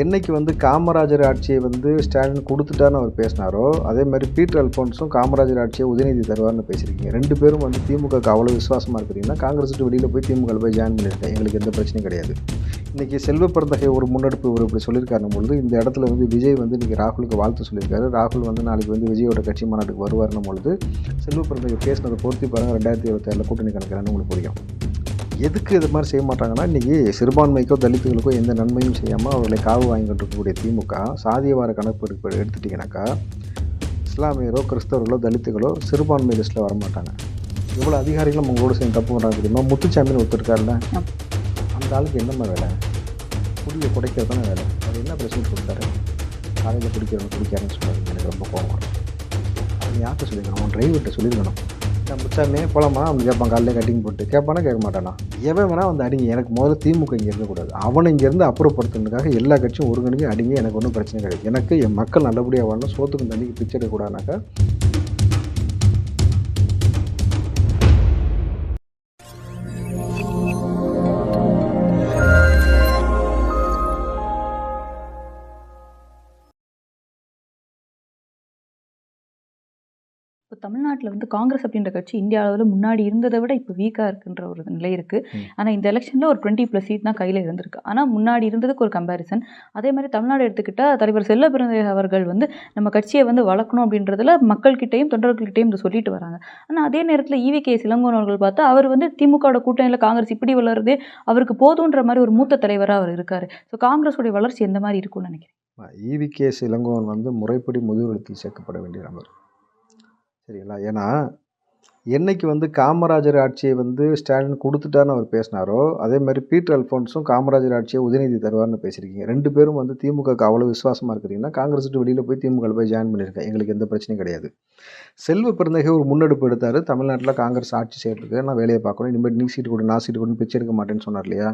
என்னைக்கு வந்து காமராஜர் ஆட்சியை வந்து ஸ்டாலின் கொடுத்துட்டான்னு அவர் பேசினாரோ அதே மாதிரி பீட்டர் அல்ஃபோன்ஸும் காமராஜர் ஆட்சியை உதயநிதி தருவார்னு பேசியிருக்கீங்க. ரெண்டு பேரும் வந்து திமுகவுக்கு அவ்வளோ விசுவாசமாக இருக்கிறீங்கன்னா காங்கிரஸ் விட்டு வெளியில் போய் திமுக போய் ஜாயின் பண்ணியிருக்கேன். எங்களுக்கு எந்த பிரச்சனையும் கிடையாது. இன்றைக்கி செல்வ பிறந்தகை ஒரு முன்னெடுப்பு ஒரு இப்படி சொல்லியிருக்காரு பொழுது இந்த இடத்துல வந்து விஜய் வந்து இன்றைக்கி ராகுலுக்கு வாழ்த்து சொல்லியிருக்காரு. ராகுல் வந்து நாளைக்கு வந்து விஜயோட கட்சி மாநாட்டுக்கு வருவார்னும் பொழுது செல்வ பிறந்தகை பேசினதை பொருத்தி பாருங்கள் ரெண்டாயிரத்தி இருபத்தாறில் கூட்டணி கணக்கிறான்னு உங்களுக்கு புரியும். எதுக்கு இது மாதிரி செய்ய மாட்டாங்கன்னா இன்றைக்கி சிறுபான்மைக்கோ தலித்துகளுக்கோ எந்த நன்மையும் செய்யாமல் அவர்களை காவு வாங்கிட்டு இருக்கக்கூடிய திமுக சாதியவார கணக்கு எடுப்பு எடுத்துட்டிங்கனாக்கா இஸ்லாமியரோ கிறிஸ்தவர்களோ தலித்துகளோ சிறுபான்மை லிஸ்ட்டில் வரமாட்டாங்க எவ்வளோ அதிகாரிகளும் உங்களோட சேர்ந்து தப்பு பண்ணுறாங்க தெரியுமா? முத்துச்சாமின்னு ஒருத்தர் இருக்காருல்ல? அந்த ஆளுக்கு என்னம்மா வேலை? குடியை குடைக்கிறது தானே வேலை. அது என்ன பிரச்சனை கொடுத்தாரு காலையில் குடிக்கிறவங்க குடிக்காருன்னு சொன்னார். எனக்கு ரொம்ப கோவம். அது யார்கிட்ட சொல்லியிருக்கணும் அவன் டிரைவர்கிட்ட சொல்லியிருக்கணும். நான் முச்சாமே போலாமா? அவன் கேட்பான் காலையில் கட்டிங் போட்டு. கேட்பானா கேட்க மாட்டானா? எவன் வேணா வந்து அடிங்க. எனக்கு முதல்ல திமுக இங்கே இருக்கக்கூடாது. அவனை இங்கேருந்து அப்புறப்படுத்துனதுக்காக எல்லா கட்சியும் ஒருங்கிணைக்கும் அடிங்க. எனக்கு ஒன்றும் பிரச்சனை கிடையாது. எனக்கு என் மக்கள் நல்லபடியாக வாழணும் சோத்துக்கும் தண்ணிக்கு பிச்சை எடுக்கக்கூடாதுனாக்கா தமிழ்நாட்டில் வந்து காங்கிரஸ் அப்படின்ற கட்சி இந்தியா அளவில் முன்னாடி இருந்ததை விட இப்போ வீக்காக இருக்குன்ற ஒரு நிலை இருக்குது. ஆனால் இந்த எலெக்ஷனில் ஒரு டுவெண்ட்டி ப்ளஸ் சீட் தான் கையில் இருந்திருக்கு. ஆனால் முன்னாடி இருந்ததுக்கு ஒரு கம்பேரிசன் அதே மாதிரி தமிழ்நாடு எடுத்துக்கிட்டால் தலைவர் செல்ல அவர்கள் வந்து நம்ம கட்சியை வந்து வளர்க்கணும் அப்படின்றதுல மக்கள்கிட்டையும் தொண்டர்கள்கிட்டையும் இதை சொல்லிட்டு வராங்க. ஆனால் அதே நேரத்தில் ஈவி கே இளங்கோவன் அவர்கள் பார்த்தா அவர் வந்து திமுகவோட கூட்டணியில் காங்கிரஸ் இப்படி வளருதே அவருக்கு போதுன்ற மாதிரி ஒரு மூத்த தலைவராக அவர் இருக்கார். ஸோ காங்கிரஸோடைய வளர்ச்சி எந்த மாதிரி இருக்கும்னு நினைக்கிறேன் ஈவி கேஸ் இளங்கோவன் வந்து முறைப்படி முதுகுலத்தில் சேர்க்கப்பட வேண்டிய நபர். சரிங்களா ஏன்னா என்னைக்கு வந்து காமராஜர் ஆட்சியை வந்து ஸ்டாலின் கொடுத்துட்டான்னு அவர் பேசினாரோ அதே மாதிரி பீட்டர் அல்ஃபோன்ஸும் காமராஜர் ஆட்சியை உதயநிதி தருவார்னு பேசியிருக்கீங்க. ரெண்டு பேரும் வந்து திமுகவுக்கு அவ்வளோ விசுவாசமாக இருக்கிறீங்கன்னா காங்கிரஸ் விட்டு வெளியில் போய் திமுக போய் ஜாயின் பண்ணியிருக்கேன். எங்களுக்கு எந்த பிரச்சனையும் கிடையாது. செல்வ பிறந்தகை ஒரு முன்னெடுப்பு எடுத்தார். தமிழ்நாட்டில் காங்கிரஸ் ஆட்சி செய்யறதுக்கு நான் வேலையை பார்க்கணும். இனிமேல் நீ சீட்டு கொடு நான் சீட்டு கொடுன்னு பிச்சை எடுக்க மாட்டேன்னு சொன்னார் இல்லையா?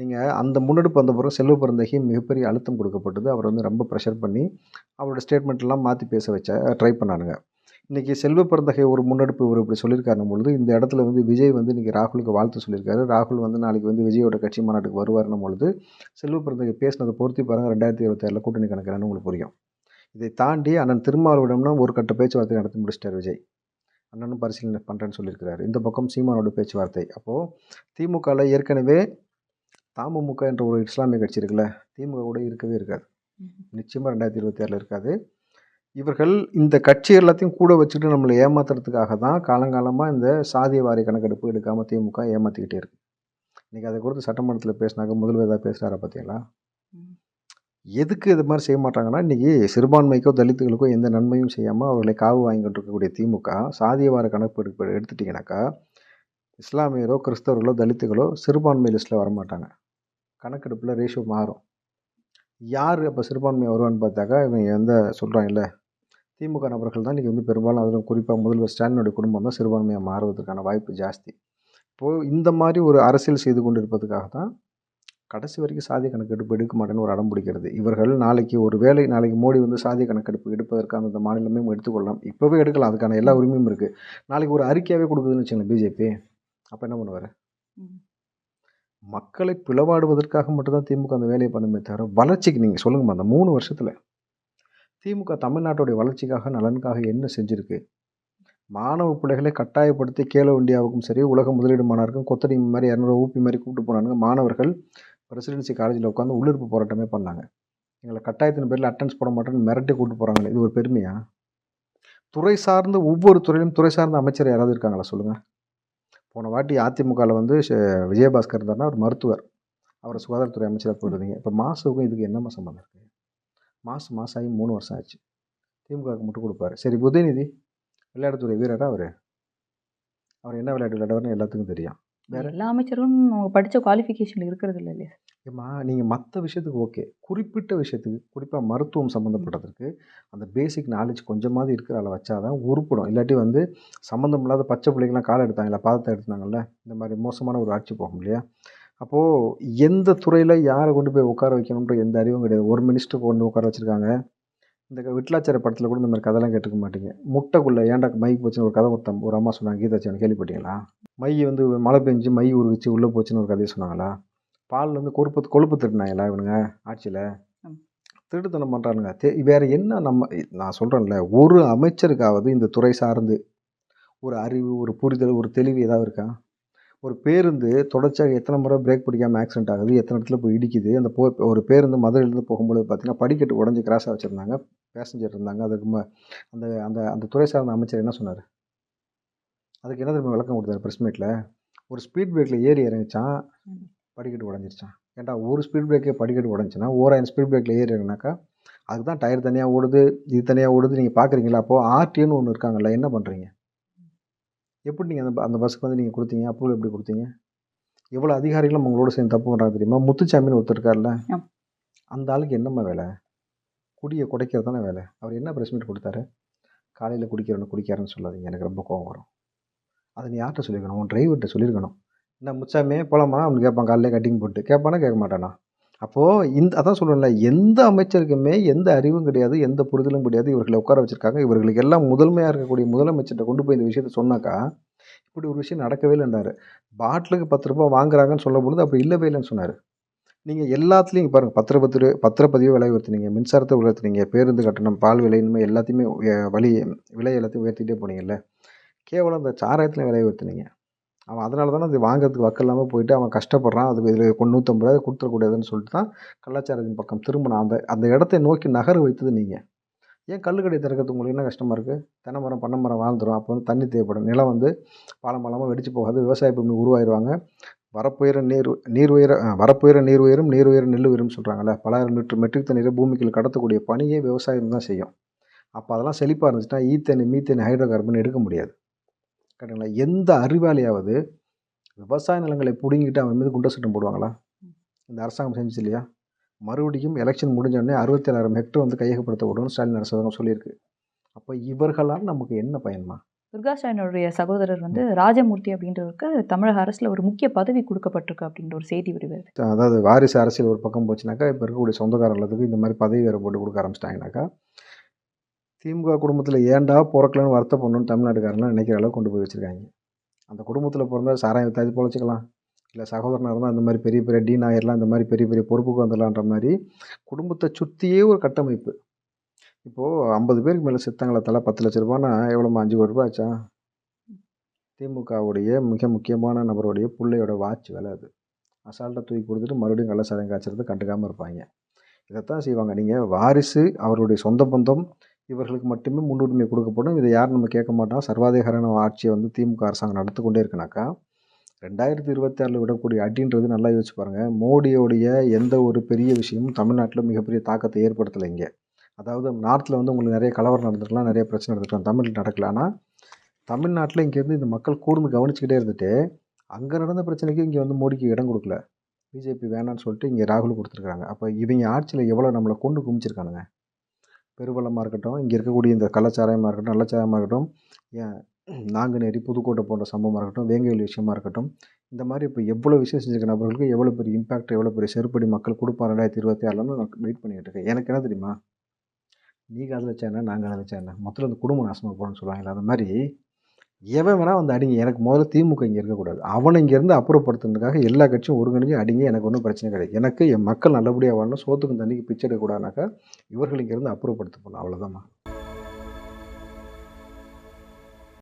நீங்கள் அந்த முன்னெடுப்பு வந்த பிறகு செல்வ பிறந்தகி மிகப்பெரிய அழுத்தம் கொடுக்கப்பட்டது. அவர் வந்து ரொம்ப ப்ரெஷர் பண்ணி அவரோட ஸ்டேட்மெண்ட்லாம் மாற்றி பேச வச்ச ட்ரை பண்ணானுங்க. இன்றைக்கி செல்வ பிறந்தகை ஒரு முன்னெடுப்பு ஒரு இப்படி சொல்லியிருக்காரு பொழுது இந்த இடத்துல வந்து விஜய் வந்து இன்றைக்கி ராகுலுக்கு வாழ்த்து சொல்லியிருக்காரு. ராகுல் வந்து நாளைக்கு வந்து விஜயோட கட்சி மாநாட்டுக்கு வருவார்னும் பொழுது செல்வ பிறந்தகை பேசினதை பொருத்தி பாருங்கள் ரெண்டாயிரத்தி இருபத்தாறில் கூட்டணி கணக்கிறேன்னு உங்களுக்கு புரியும். இதை தாண்டி அண்ணன் திருமாவளவிடம்னா ஒரு கட்ட பேச்சுவார்த்தை நடத்தி முடிச்சிட்டார் விஜய். அண்ணனும் பரிசீலனை பண்ணுறேன்னு சொல்லியிருக்கிறாரு. இந்த பக்கம் சீமானோட பேச்சுவார்த்தை. அப்போது திமுகவில் ஏற்கனவே தமுமுக என்ற ஒரு இஸ்லாமிய கட்சி இருக்குல்ல திமுக கூட இருக்கவே இருக்காது. நிச்சயமாக ரெண்டாயிரத்தி இருபத்தி ஆறில் இருக்காது. இவர்கள் இந்த கட்சி எல்லாத்தையும் கூட வச்சுட்டு நம்மளை ஏமாத்துறதுக்காக தான் காலங்காலமாக இந்த சாதிய வாரி கணக்கெடுப்பு எடுக்காமல் திமுக ஏமாற்றிக்கிட்டே இருக்கு. இன்றைக்கி அதை குறித்து சட்டமன்றத்தில் பேசினாக்க முதல்வர் ஏதாவது பேசுகிறாரா பார்த்தீங்களா. எதுக்கு இது மாதிரி செய்ய மாட்டாங்கன்னா இன்றைக்கி சிறுபான்மைக்கோ தலித்துகளுக்கோ எந்த நன்மையும் செய்யாமல் அவர்களை காவு வாங்கிட்டு இருக்கக்கூடிய திமுக சாதிய வார கணக்கு எடுப்பு எடுத்துட்டிங்கனாக்கா இஸ்லாமியரோ கிறிஸ்தவர்களோ தலித்துகளோ சிறுபான்மை லிஸ்ட்டில் வரமாட்டாங்க. கணக்கெடுப்பில் ரேஷியோ மாறும். யார் அப்போ சிறுபான்மை வருவான்னு பார்த்தாக்கா இவன் எந்த சொல்கிறான் இல்லை திமுக நபர்கள் தான் இன்றைக்கி வந்து பெரும்பாலும் அதிலும் குறிப்பாக முதல்வர் ஸ்டாலினுடைய குடும்பம் தான் சிறுபான்மையாக மாறுவதற்கான வாய்ப்பு ஜாஸ்தி. இப்போது இந்த மாதிரி ஒரு அரசியல் செய்து கொண்டு இருப்பதுக்காக தான் கடைசி வரைக்கும் சாதி கணக்கெடுப்பு எடுக்க மாட்டேன்னு ஒரு அடம் பிடிக்கிறது. இவர்கள் நாளைக்கு ஒரு வேளை நாளைக்கு மோடி வந்து சாதி கணக்கெடுப்பு எடுப்பதற்கான அந்த மாநிலமே எடுத்துக்கொள்ளலாம். இப்போவே எடுக்கலாம். அதுக்கான எல்லா உரிமையும் இருக்குது நாளைக்கு ஒரு அறிக்கையாகவே கொடுக்குதுன்னு வச்சுங்களேன் பிஜேபி அப்போ என்ன பண்ணுவார். மக்களை பிளவாடுவதற்காக மட்டும்தான் திமுக அந்த வேலையை பண்ணுமே தவிர வளர்ச்சிக்கு நீங்கள் சொல்லுங்கம்மா அந்த மூணு வருஷத்தில் திமுக தமிழ்நாட்டுடைய வளர்ச்சிக்காக நலனுக்காக என்ன செஞ்சுருக்கு? மாணவ பிள்ளைகளை கட்டாயப்படுத்தி கேலோ இந்தியாவுக்கும் சரி உலக முதலீடு மாணவருக்கும் கொத்தடி மாதிரி இரநூறு ஊப்பி மாதிரி கூப்பிட்டு போனானுங்க. மாணவர்கள் பிரசிடென்சி காலேஜில் உட்காந்து உள்ளிருப்பு போராட்டமே பண்ணாங்க. எங்களை கட்டாயத்தின் பேரில் அட்டென்ஸ் போட மாட்டேன்னு மிரட்டி கூப்பிட்டு போகிறாங்களே இது ஒரு பெருமையா? துறை சார்ந்த ஒவ்வொரு துறையிலும் துறை சார்ந்த அமைச்சர் யாராவது இருக்காங்களா சொல்லுங்கள் போன வாட்டி அதிமுகவில் வந்து விஜயபாஸ்கர் இருந்தார்னா ஒரு மருத்துவர். அவரை சுகாதாரத்துறை அமைச்சராக போயிருந்தீங்க இப்போ மாசுக்கும் இதுக்கு என்னம்மா சம்மந்தம் இருக்குது மாசு மாசம் ஆகி மூணு வருஷம் ஆச்சு. திமுகவுக்கு மட்டும் கொடுப்பாரு. சரி உதயநிதி விளையாட்டுத்துறை வீரரா அவர்? அவர் என்ன விளையாட்டு விளையாடுவார்னு எல்லாத்துக்கும் தெரியும். வேற? எல்லா அமைச்சரும் அவங்க படித்த குவாலிஃபிகேஷன் இருக்கிறது இல்லை இல்லையா? ஏம்மா நீங்கள் மற்ற விஷயத்துக்கு ஓகே குறிப்பிட்ட விஷயத்துக்கு குறிப்பாக மருத்துவம் சம்மந்தப்பட்டதற்கு அந்த பேசிக் நாலேஜ் கொஞ்சமாவது இருக்கிற அளவு வச்சாதான் உருப்படும். இல்லாட்டி வந்து சம்மந்தம் இல்லாத பச்சை பிள்ளைங்களாம் காலை எடுத்தாங்களா பாதத்தை எடுத்தாங்கல்ல இந்த மாதிரி மோசமான ஒரு ஆட்சி போகும் இல்லையா? அப்போது எந்த துறையில் யாரை கொண்டு போய் உட்கார வைக்கணுன்ற எந்த அறிவும் கிடையாது. ஒரு மினிஸ்டர் கொண்டு உட்கார வச்சுருக்காங்க. இந்த விட்லாச்சார படத்தில் கூட இந்த மாதிரி கதைலாம் கேட்டுக்க மாட்டீங்க. முட்டைக்குள்ளே ஏன்டா மை போச்சுன்னு ஒரு கதை ஒருத்தன் ஒரு அம்மா சொன்னாங்க கீதாச்சான் கேள்விப்பட்டீங்களா? மை வந்து மழை பெஞ்சு மை உருவிச்சு உள்ளே போச்சுன்னு ஒரு கதையை சொன்னாங்களா? பால்ல இருந்து கொழுப்பு கொழுப்பு திருடினாங்களா இவனுங்க ஆட்சியில்? திருட்டுத்தனம் பண்ணுறானுங்க தே வேறு என்ன நம்ம நான் சொல்கிறேன்ல ஒரு அமைச்சருக்காவது இந்த துறை சார்ந்து ஒரு அறிவு ஒரு புரிதல் ஒரு தெளிவு ஏதாவது இருக்கா? ஒரு பேருந்து தொடர்ச்சியாக எத்தனை முறை பிரேக் பிடிக்காமல் ஆக்சிடென்ட் ஆகுது எத்தனை இடத்துல போய் இடிக்குது அந்த போ ஒரு பேருந்து மதுரையிலேருந்து போகும்போது பார்த்தீங்கன்னா படிக்கட்டு உடஞ்சி கிராஸாக வச்சுருந்தாங்க பேசஞ்சர் இருந்தாங்க. அதுக்கு அந்த அந்த அந்த துறை சார்ந்த அமைச்சர் என்ன சொன்னார்? அதுக்கு என்ன திரும்ப விளக்கம் கொடுத்தாரு ப்ரெஸ் மீட்டில் ஒரு ஸ்பீட் பிரேக்கில் ஏறி இறங்கிச்சான் படிக்கட்டு உடஞ்சிருச்சான் ஏன்டா ஒரு ஸ்பீட் பிரேக்கே படிக்கட்டு உடஞ்சின்னா ஓராயிரம் ஸ்பீட் பிரேக்கில் ஏறி இறங்கினாக்கா அதுக்கு தான் டயர் தனியாக ஓடுது இது தனியாக ஓடுது நீங்கள் பார்க்குறீங்களா அப்போது ஆர்டின்னு ஒன்று இருக்காங்கல்ல என்ன பண்ணுறீங்க எப்படி நீங்கள் அந்த அந்த பஸ்ஸுக்கு வந்து நீங்கள் கொடுத்தீங்க? அப்ரூவல் எப்படி கொடுத்தீங்க? எவ்வளோ அதிகாரிகளும் உங்களோட சேர்ந்து தப்பு பண்ணுறாங்க தெரியுமா? முத்துச்சாமின்னு ஒருத்தர் இருக்கார்ல. அந்த ஆளுக்கு என்னம்மா வேலை? குடியை குடைக்கிறது தானே வேலை. அவர் என்ன ப்ரெஸ் மீட் கொடுத்தாரு? காலையில் குடிக்கிறவனு குடிக்காரன்னு சொல்லாதீங்க. எனக்கு ரொம்ப கோவம் வரும். அதை நீ யார்கிட்ட சொல்லியிருக்கணும்? உன் டிரைவர்கிட்ட சொல்லியிருக்கணும். என்ன முச்சாமே போலாமா? அவனு கேட்பான். காலையில் கட்டிங் போட்டு. கேட்பானா கேட்க மாட்டானா? அப்போது இந்த அதான் சொல்கிறேன்ல எந்த அமைச்சருக்குமே எந்த அறிவும் கிடையாது எந்த புரிதலும் கிடையாது இவர்களை உட்கார வச்சுருக்காங்க. இவர்களுக்கு எல்லாம் முதன்மையாக இருக்கக்கூடிய முதலமைச்சர்கிட்ட கொண்டு போய் இந்த விஷயத்த சொன்னாக்கா இப்படி ஒரு விஷயம் நடக்கவே இல்லைன்றாரு பாட்டிலுக்கு பத்து ரூபாய் வாங்குறாங்கன்னு சொல்லும் பொழுது அப்படி இல்லவே இல்லைன்னு சொன்னார். நீங்கள் எல்லாத்துலேயும் பாருங்கள் பத்திர பத்திர பத்திரப்பதிவு விலை உயர்த்தினீங்க மின்சாரத்தை உயர்த்தினீங்க பேருந்து கட்டணம் பால் விலை இனிமேல் எல்லாத்தையுமே வழி விலை எல்லாத்தையும் உயர்த்திட்டே போனீங்கல்ல. கேவலம் இந்த சாராயத்துலையும் விலை உயர்த்தினீங்க. அவன் அதனால தானே அது வாங்குறதுக்கு வக்கம் இல்லாமல் போயிட்டு அவன் கஷ்டப்படுறான். அதுக்கு இதில் கொண்டு நூற்றம்பது ரூபாய் கொடுத்துடக்கூடாதுன்னு சொல்லிட்டு தான் கலாச்சாரத்தின் பக்கம் திரும்பின அந்த அந்த இடத்தை நோக்கி நகர வைத்தது நீங்கள் ஏன் கல்லுக்கடை திறக்கிறது உங்களுக்கு என்ன கஷ்டமாக இருக்குது தென்னை மரம் பண்ணை மரம் வாழ்ந்துடும் அப்போ வந்து தண்ணி தேவைப்படும். நிலம் வந்து பாலம் பாலமாக வெடிச்சு போகாது. விவசாய பூமி உருவாயிருவாங்க. வரப்புயர நீர் நீர் உயர வரப்புயர நீர் உயரும் நீர் உயர நெல் உயரும் சொல்கிறாங்கல்ல பலாயிரம் லிட்டர் மெட்ரிக் தண்ணீரை பூமிக்குள் கடத்தக்கூடிய பணியே விவசாயம் தான் செய்யும். அப்போ அதெல்லாம் செழிப்பாக இருந்துச்சுன்னா ஈத்தேன் மீத்தேன் ஹைட்ரோ கார்பன் எடுக்க முடியாது. கரெக்டுங்களா எந்த அறிவாளியாவது விவசாய நிலங்களை பிடுங்கிட்டு அவன் மீது குண்ட சட்டம் போடுவாங்களா? இந்த அரசாங்கம் செஞ்சுச்சு இல்லையா? மறுபடியும் எலெக்ஷன் முடிஞ்ச உடனே அறுபத்தேழாயிரம் ஹெக்டர் வந்து கையகப்படுத்தப்படும் ஸ்டாலின் அரசாங்கம் சொல்லியிருக்கு. அப்போ இவர்களால் நமக்கு என்ன பயன்மா? துர்கா ஸ்டாலினுடைய சகோதரர் வந்து ராஜமூர்த்தி அப்படின்றவருக்கு தமிழக அரசுல ஒரு முக்கிய பதவி கொடுக்கப்பட்டிருக்கு அப்படின்ற ஒரு செய்தி வருகிறது அதாவது வாரிசு அரசியல் ஒரு பக்கம் போச்சுனாக்கா இப்போ இருக்கக்கூடிய சொந்தக்காரர் எல்லாத்துக்கும் இந்த மாதிரி பதவி வேறு போட்டு கொடுக்க ஆரம்பிச்சிட்டாங்கனாக்கா திமுக குடும்பத்தில் ஏன்டா பிறக்கலன்னு வருத்தப்படணும்னு தமிழ்நாட்டுக்காரலாம் நினைக்கிற அளவுக்கு கொண்டு போய் வச்சுருக்காங்க. அந்த குடும்பத்தில் பிறந்தால் சாராயம் வித்தாச்சு பொழைச்சிக்கலாம். இல்லை சகோதரனாக இருந்தால் அந்த மாதிரி பெரிய பெரிய டீன் ஆயிரலாம் இந்த மாதிரி பெரிய பெரிய பொறுப்புக்கு வந்துடலான்ற மாதிரி குடும்பத்தை சுற்றியே ஒரு கட்டமைப்பு. இப்போது ஐம்பது பேருக்கு மேலே செத்தாங்களே தலை பத்து லட்ச ரூபான்னா எவ்வளோமா அஞ்சு கோடி ரூபாய் ஆச்சா? திமுகவுடைய மிக முக்கியமான நபருடைய பிள்ளையோட வாட்ச் விலை அது. அசால்ட்டாக தூக்கி கொடுத்துட்டு மறுபடியும் கள்ளச்சாராயம் காய்ச்சறது கண்டுக்காமல் இருப்பாங்க. இதைத்தான் செய்வாங்க. நீங்கள் வாரிசு அவருடைய சொந்த பந்தம் இவர்களுக்கு மட்டுமே முன்னுரிமை கொடுக்கப்படும். இதை யாரும் நம்ம கேட்க மாட்டோம். சர்வாதிகாரான ஆட்சியை வந்து திமுக அரசாங்கம் நடத்து கொண்டே இருக்குனாக்கா ரெண்டாயிரத்தி இருபத்தி ஆறில் விடக்கூடிய அடின்றது நல்லா யோசிச்சு பாருங்கள் மோடியோடைய எந்த ஒரு பெரிய விஷயமும் தமிழ்நாட்டில் மிகப்பெரிய தாக்கத்தை ஏற்படுத்தலை இங்கே. அதாவது நார்த்தில் வந்து உங்களுக்கு நிறைய கலவரம் நடந்திருக்கலாம் நிறைய பிரச்சனை நடந்திருக்கலாம். தமிழில் நடக்கல. ஆனால் தமிழ்நாட்டில் இங்கேருந்து இந்த மக்கள் கூர்ந்து கவனிச்சுக்கிட்டே இருந்துட்டு அங்கே நடந்த பிரச்சனைக்கு இங்கே வந்து மோடிக்கு இடம் கொடுக்கல. பிஜேபி வேணான்னு சொல்லிட்டு இங்கே ராகுல் கொடுத்துருக்காங்க அப்போ இவங்க ஆட்சியில் எவ்வளோ நம்மளை கொண்டு குமிச்சிருக்கானுங்க? பெருவளமாக இருக்கட்டும் இங்கே இருக்கக்கூடிய இந்த கள்ளச்சாராயமாக இருக்கட்டும் நல்லச்சாராயமாக இருக்கட்டும் ஏன் நாங்குநேரி புதுக்கோட்டை போன்ற சம்பவமாக இருக்கட்டும் வேங்கையில் விஷயமா இருக்கட்டும் இந்த மாதிரி இப்போ எவ்வளோ விஷயம் செஞ்சுருக்க நபர்களுக்கு எவ்வளோ பெரிய இம்பாக்ட் எவ்வளோ பெரிய செருப்படி மக்கள் கொடுப்பா ரெண்டாயிரத்தி இருபத்தி ஆறுலன்னு நான் வெயிட் பண்ணிக்கிட்டு இருக்கேன். எனக்கு என்ன தெரியுமா? நீ காதலிச்சா என்ன நான் காதலிச்சா என்ன? மொத்தத்தில் அந்த குடும்ப நாசமாக போகணும்னு சொல்லுவாங்கல்ல அந்த மாதிரி எவன் வேணால் வந்து அடிங்க. எனக்கு முதல்ல திமுக இங்கே இருக்கக்கூடாது. அவனை இங்கேருந்து அப்புறப்படுத்துறதுக்காக எல்லா கட்சியும் ஒருங்கிணைஞ்சு அடிங்க. எனக்கு ஒன்றும் பிரச்சனை கிடையாது. எனக்கு என் மக்கள் நல்லபடியாக வாழணும். சோத்துக்கும் தண்ணிக்கு பிச்சை எடுக்கக்கூடாதுனாக்கா இவர்கள் இங்கேருந்து அப்புறப்படுத்த போகணும். அவ்வளோதாம்மா